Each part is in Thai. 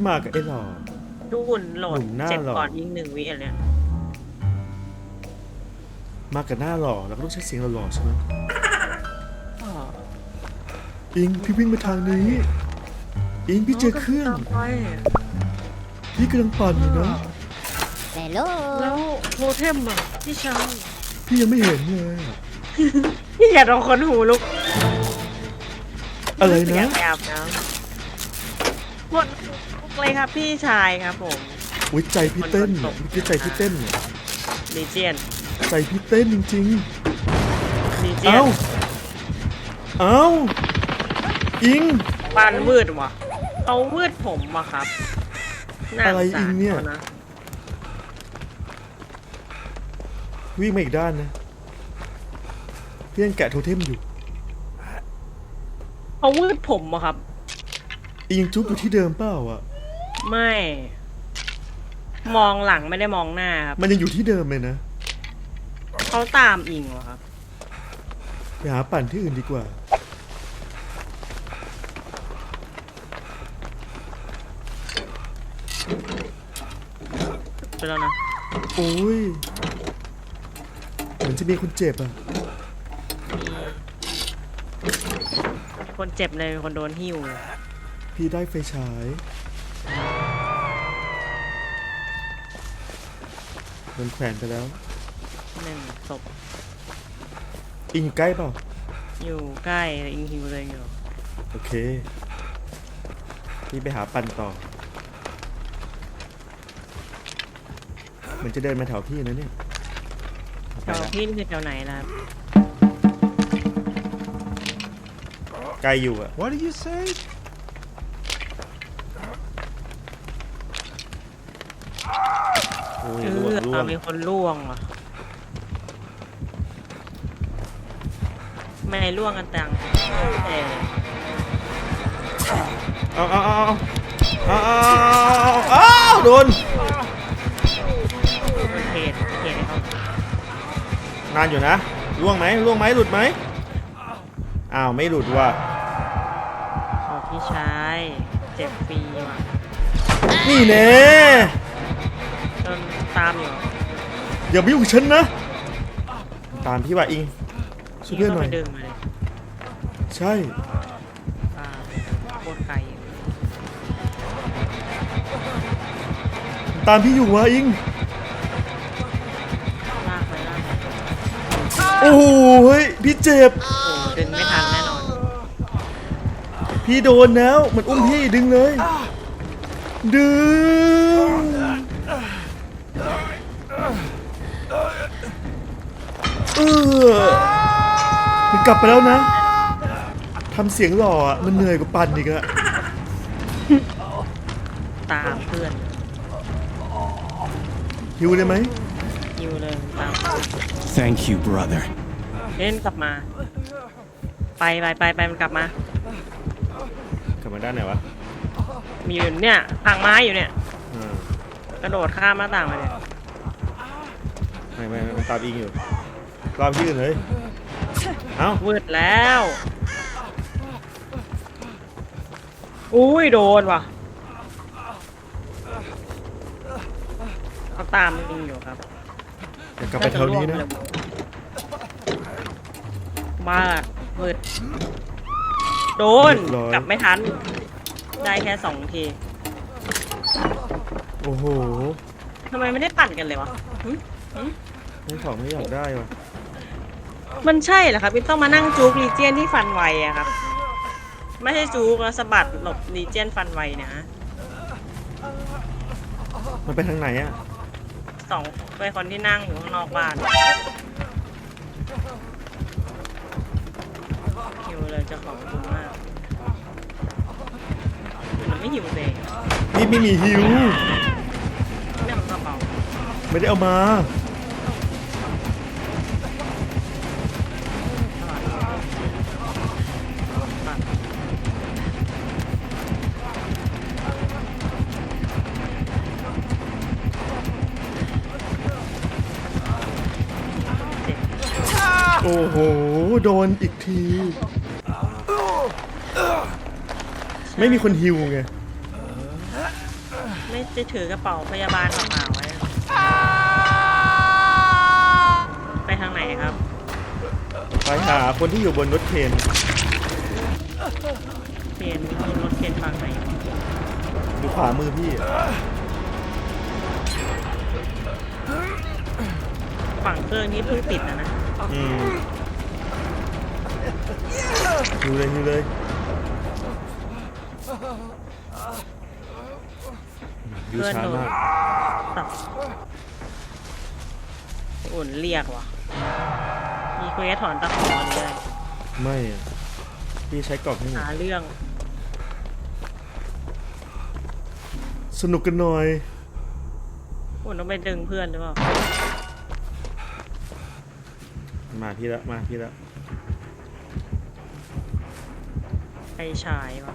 ที่มากับไอ้หล่อ ดูหุ่นโหลดหนุ่มหน้าเจ็บหล่อก่อนยิงหนึ่งวิอันเนี้ยมากับหน้าหล่อแล้วก็ต้องใช้เสียงหล่อๆใช่ไหมอ๋ออิงพี่วิ่งมาทางนี้ อิงพี่เจอเครื่อง ตามไปพี่กำลังปั่นอยู่นะ Hello. แล้วโทเทมอะพี่ชายพี่ยังไม่เห็นเลยอะพี่อย่าลองคนหูลุกอะไรอยานะกแอบนะหมดลุก เลยครับพี่ชายครับผมอุ้ยใจพี่เต้นเมื่อกี้ใจพี่เต้นเนี่ยลีเจียนใจพี่เต้นจริงลีๆเจียนเอ้าเอ้าอิงปานวืดว่ะเขาวืดผมว่ะครับน่าอะไรสงสาอิงเนี่ย ขาะวิ่งมาอีกด้านนะพี่ยังแกะโทเทมอยู่ เขาวืดผมว่ะครับอิงจุ๊บอยู่ที่เดิมเปล่าอะ ไม่ มองหลังไม่ได้มองหน้าครับมันยังอยู่ที่เดิมเลยนะเขาตามอิงว่ะครับไปหาปั่นที่อื่นดีกว่า ไปแล้วนะโอ้ยเหมือนจะมีคนเจ็บอะ คนเจ็บเลยมีคนโดนหิ้วพี่ได้ไฟฉาย มันแขวนไปแล้วหนึ่งศพอิงอยู่ใกล้เปล่าอยู่ใกล้อิงหิวเลยอยู่โอเคพี่ไปหาปั่นต่อมันจะเดินมาแถวพี่นะเนี่ยแถไปวละพี่นี่คือแถวไหนนะครับใกล้อยู่อะ What do you say? อ้ยเอร่วงอร่วเอางมีคนล่วงว่ะไม่ล่วงกันตังเออเอาเอาเอาเอาเอาเอาเอาเอาโดนเขตเขตให้เขานานอยู่นะล่วงไหมล่วงไหมหลุดไหมอ้าวไม่หลุดว่ะขอพี่ชายเจ็บฟรีว่ะนี่แน่ ตามอยู่อย่ามายุ่งกับฉันนะ ตามพี่ว่าอิงช่วยเพื่อนหน่อย พี่ก็ไปดึงมาเลยใช่ตามโคตรไกลอยู่ตามพี่อยู่ว่ะอิง ลากไปลากไปโอ้โหเฮ้ยพี่เจ็บ โอ้โหดึงไม่ทันแน่นอนพี่โดนแล้ว มันอุ้มพี่ดึงเลย ดึง เออมันกลับไปแล้วนะทำเสียงหล่ออะมันเหนื่อยกว่าปั่นอีกอะตามเพื่อนหิวเลยไหมยิวเลยตาม Thank you, brother. เล่นกลับมา ไปไปไปไปมันกลับมา กลับมาด้านไหนวะมีอยู่เนี่ยทางไม้อยู่เนี่ย อ่ากระโดดข้ามหน้าต่างมาเนี่ยไม่ไม่ไม่มันตามอิงอยู่ รอบที่อื่นเลยเอ้าวืดแล้ว อุ้ยโดนว่ะเขาตามยิงอยู่ครับเดี๋ยวกลับไปแถวนี้นะบ้าวืดโดน เรียบร้อย กลับไม่ทัน ได้แค่สองทีโอ้โหทำไมไม่ได้ปั่นกันเลยวะหึนี่ของไม่อยากได้ว่ะ มันใช่เหรอครับพี่ต้องมานั่งจูกรีเจียนที่ฟันไวอะครับ ไม่ใช่จูกแล้วสะบัดหลบรีเจียนฟันไวเนะมันไปทางไหนอะสองเป็นคนที่นั่งอยู่ข้างนอกบ้านหิวเลยเจะของคุณมากมันไม่หิวเลยนี่ไม่มีหิวเนี่ยมันกระเป๋าไม่ได้เอามา อ้โห โดนอีกที ไม่มีคนฮิวไง ไม่จะถือกระเป๋าพยาบาลเปล่าๆไว้อะไปทางไหนครับ ไปหาคนที่อยู่บนรถเคนเคนมีรถเคนฝั่งไหนอยู่ขวามือพี่อะฝั่งเครื่องนี้เพิ่งติดนะนะ อืมอยู่เลยอยู่เลยอยู่เพื่อนช้าโดนมากตับอุ่นเรียกว่ะ มีเควสถอนตะขอหรืออะไรไม่อะพี่ใช้กรอบให้หมดหาเรื่อง สนุกกันหน่อย อุ่นต้องไปดึงเพื่อนหรือเปล่า มาพี่ละมาพี่ละไอชายวะ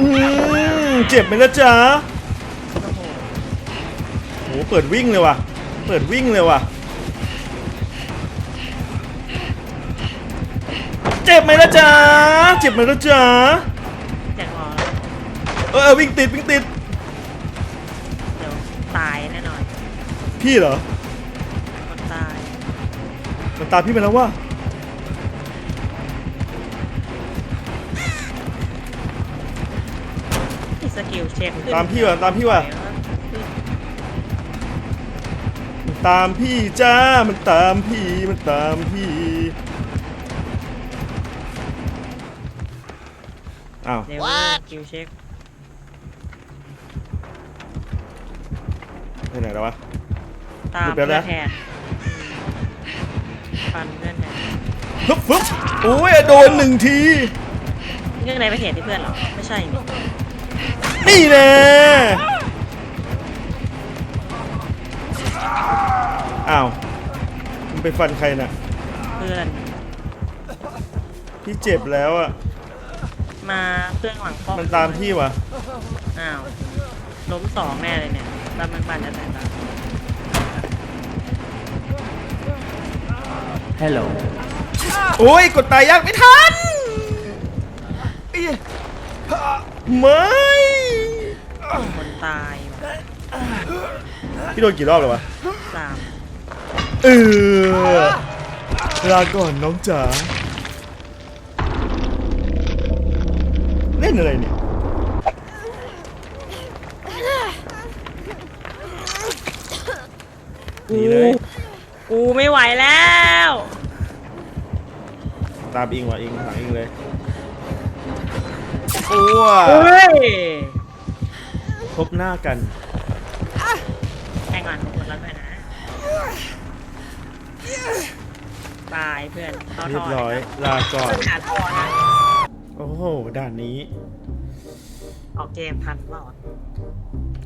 อืมเจ็บไหมล่ะจ๊ะโอ้โหโหเปิดวิ่งเลยว่ะ เปิดวิ่งเลยว่ะ เจ็บไหมล่ะจ๊ะเจ็บไหมล่ะจ๊ะแจกรอเออเออวิ่งติดวิ่งติด พี่เหรอ คนตายมันตามพี่ไปแล้วว่ะที่สกิลเช็คขึ้นตามพี่ว่ะตามพี่ว่ะมันตามพี่จ้า มันตามพี่มันตามพี่อ้าวเดี๋ยวสกิลเช็ค ไปไหนแล้ววะ ตามหยุดแล้เพื่วอนะนแทนฟันเพื่อนแทนฟึบฟึบโอ้ยโดนหนึ่งทีนี่ก็ในประเทศที่เพื่อนเหรอ ไม่ใช่ นี่นี่แน่อ้าวมันไปฟันใครน่ะ เพื่อน พี่เจ็บแล้วอะ มาเครื่องหลังป้อมมันตามพี่วะอ้าว ล้มสองแน่เลยเนี่ยตามมันปั่นจะแตกแล้ว Hello. โอ้ยกดตายยากไม่ทันเอี้ยไม่คนตายว่ะพี่โดนกี่รอบแล้ววะสามเออลาก่อนน้องจ๋าเล่นอะไรเนี่ยหนีเลย กูไม่ไหวแล้ว ตามอิงว่ะอิงหลังอิงเลยอ้วเฮ้ยพบหน้ากัน แข่งก่อนหมดแล้วด้วยนะ ตายเพื่อนเข้าเรีท่ยอบร้อยลาก่อนเพื่อนหาท่อนะ โอ้โห ด่านนี้ ออกเกมทันเปล่า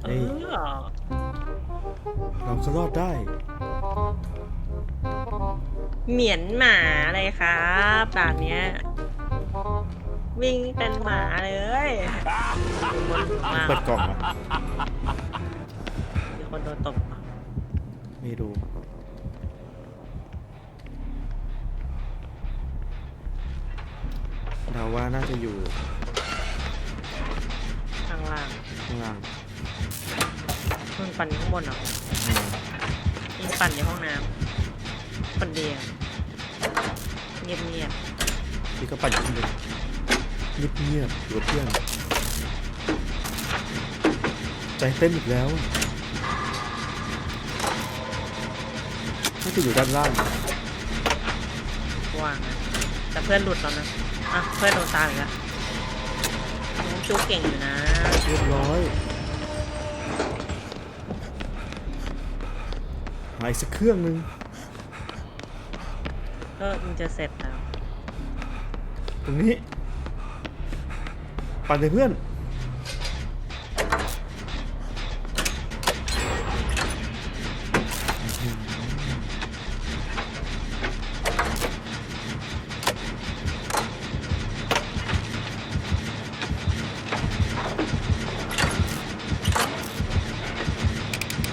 เอเฮ้ย อเราก็รอดได้ เหมียนหมาเลยครับด่านเนี้ย วิ่งเป็นหมาเลยมาเปิดกล่องอะมีคนโดนตบอะไม่รู้เราว่าน่าจะอยู่ข้างล่างข้างล่างเพิ่งปั่นอยู่ข้างบนเหรออืมยิงปั่นในห้องน้ำ คนเดียวเงียบเงียบพี่ก็ปั่นอยู่ข้างบนเงียบๆอยู่กับเพื่อนใจเต้นอีกแล้วน่าจะอยู่ด้านล่างๆว่างนะแต่เพื่อนหลุดแล้วนะอะเพื่อนโดนตามอีกแล้วน้องจุกเก่งอยู่นะเรียบร้อยหาอีกสักเครื่องหนึง ก็มึงจะเสร็จแล้ว ตรงนี้ ปั่นเลยเพื่อน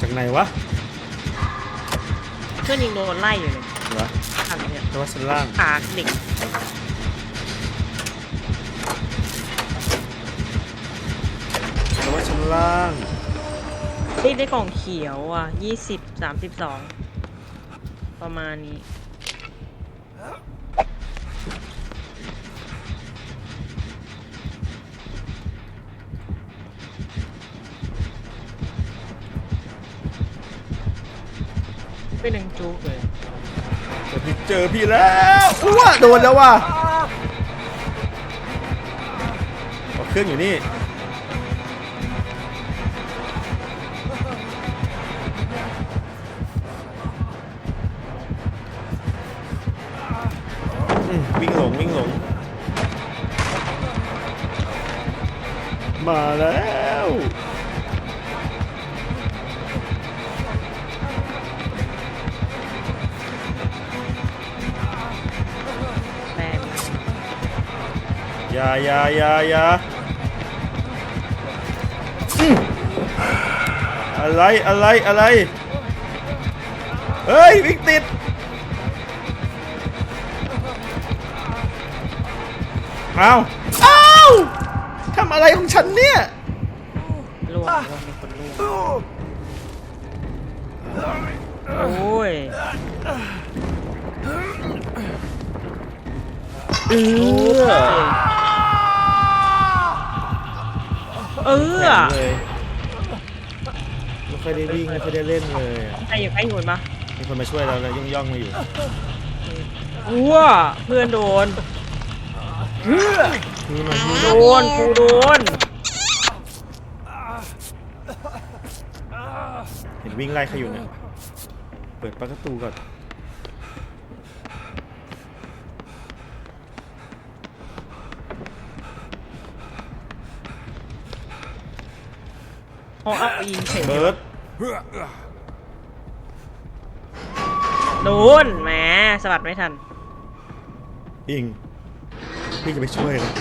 จากไหนวะ เพื่อนยิงโดนไล่อยู่เลย ว่าชั้นล่างปากเด็กแต่ว่าชั้นล่างนี่ได้กล่องเขียวอะยี่สิบสามสิบสองประมาณนี้เป็นหนึ่งจุกเลย เจอพี่เจอพี่แล้วอ้วโดนแล้วว่ะเอาเครื่องอยู่นี่ อย่าอย่าอย่าอย่าอืมอะไรอะไรอะไร เฮ้ยวิ่งติดเอาเอาทำอะไรของฉันเนี่ยล่วงล่วงมีคนล่วงโอ้ยเออ เออเลยไม่ค่อยได้วิ่งไม่ค่อยได้เล่นเลยอะใครอยู่ใกล้หุ่นปะมีคนมาช่วยเราแล้วย่องย่องๆมาอยู่อ้วเพื่อนโดนนี่มาที่โดนกูโดน เห็นวิ่งไล่ใครอยู่เนี่ยเปิดประตูก่อน พอเอายิงเฉยเบิร์ดโดนแหมสะบัดไม่ทัน อิง พี่จะไปช่วยนะ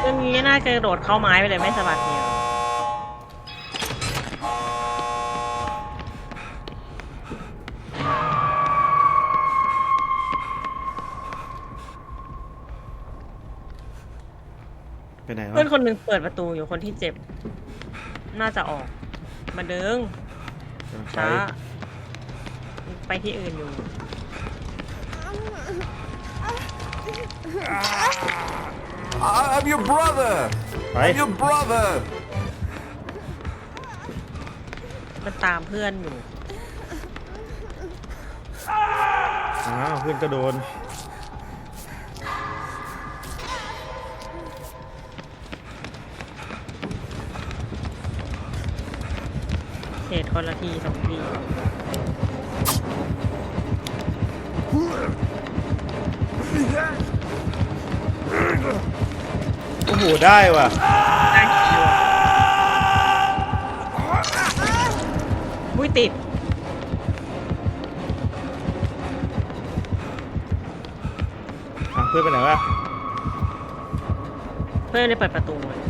เรื่องนี้น่าจะกระโดดเข้าไม้ไปเลยไม่สะบัดเนี่ย ไปไหนวะเพื่อนคนหนึ่งเปิดประตูอยู่คนที่เจ็บ น่าจะออก มาเดิงกำลังไปช้าไปที่อื่นอยู่ I'm your brother. ไป I'm your brother. มันตามเพื่อนอยู่ อ้าวเพื่อนก็โดน ตุคนละทีสองทีโอ้โหได้ว่ะได้คิวอุ้ยติด อะเพื่อนไปไหนวะ เพื่อนเลยเปิดประตูเลย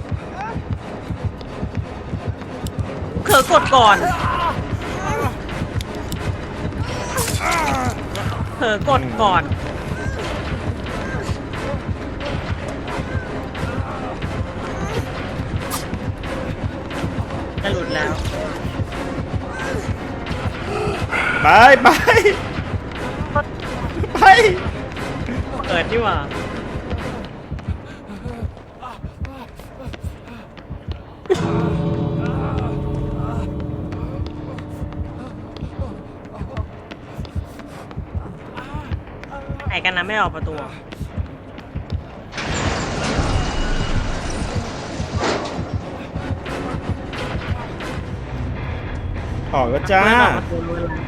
ลอกดก่อนเผลอกดก่อนจะหลุดแล้ว ไปไปไป เปิดดีกว่า ไหนกันนะไม่ออกประตูเหรอออกแล้วจ้า ไม่ออกประตูเลย